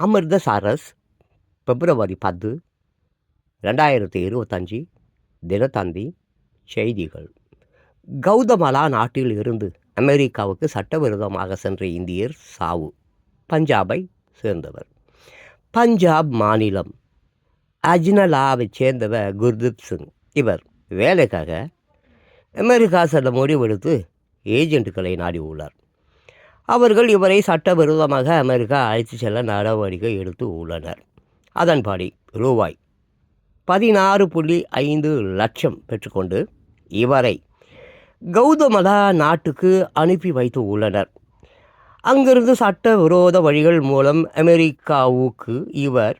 அமிர்தசாரஸ் பிப்ரவரி பத்து ரெண்டாயிரத்தி இருபத்தஞ்சி தினத்தந்தி செய்திகள். கௌதமலா நாட்டில் இருந்து அமெரிக்காவுக்கு சட்டவிரோதமாக சென்ற இந்தியர் சாவு. பஞ்சாபை சேர்ந்தவர். பஞ்சாப் மாநிலம் அஜ்னலாவை சேர்ந்தவர் குர்தீப் சிங். இவர் வேலைக்காக அமெரிக்கா செல்ல முடிவெடுத்து ஏஜென்ட்டுகளை நாடி உள்ளார் அவர்கள் இவரை சட்டவிரோதமாக அமெரிக்கா அழைத்து செல்ல நடவடிக்கை எடுத்து உள்ளனர். அதன்படி ரூபாய் பதினாறு புள்ளி ஐந்து லட்சம் பெற்றுக்கொண்டு இவரை கௌதமதா நாட்டுக்கு அனுப்பி வைத்து உள்ளனர். அங்கிருந்து சட்டவிரோத வழிகள் மூலம் அமெரிக்காவுக்கு இவர்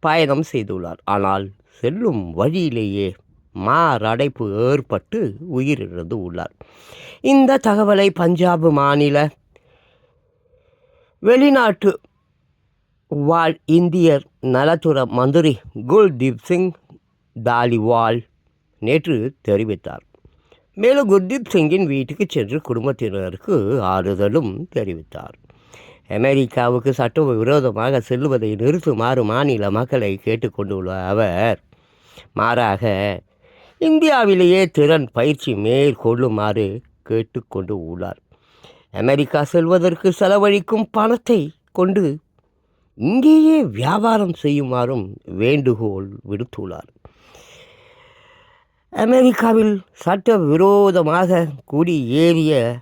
பயணம் செய்துள்ளார். ஆனால் செல்லும் வழியிலேயே மாரடைப்பு ஏற்பட்டு உயிரிழந்து உள்ளார். இந்த தகவலை பஞ்சாப் மாநில வெளிநாட்டு வாழ் இந்தியர் நலத்துற மந்திரி குல்தீப் சிங் தாலிவால் நேற்று தெரிவித்தார். மேலும் குர்தீப் சிங்கின் வீட்டுக்கு சென்று குடும்பத்தினருக்கு ஆறுதலும் தெரிவித்தார். அமெரிக்காவுக்கு சட்ட விரோதமாக செல்வதை நிறுத்துமாறு மாநில மக்களை கேட்டுக்கொண்டுள்ள அவர் மாறாக இந்தியாவிலேயே திறன் பயிற்சி மேற்கொள்ளுமாறு கேட்டுக்கொண்டு உள்ளார். அமெரிக்கா செல்வதற்கு செலவழிக்கும் பணத்தை கொண்டு இங்கேயே வியாபாரம் செய்யுமாறும் வேண்டுகோள் விடுத்துள்ளார். அமெரிக்காவில் சட்ட விரோதமாக குடியேறிய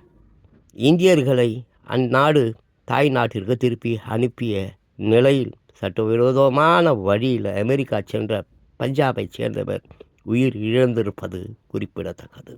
இந்தியர்களை அந்நாடு தாய் நாட்டிற்கு திருப்பி அனுப்பிய நிலையில் சட்டவிரோதமான வழியில் அமெரிக்கா சென்ற பஞ்சாபைச் சேர்ந்தவர் உயிர் இழந்திருப்பது குறிப்பிடத்தக்கது.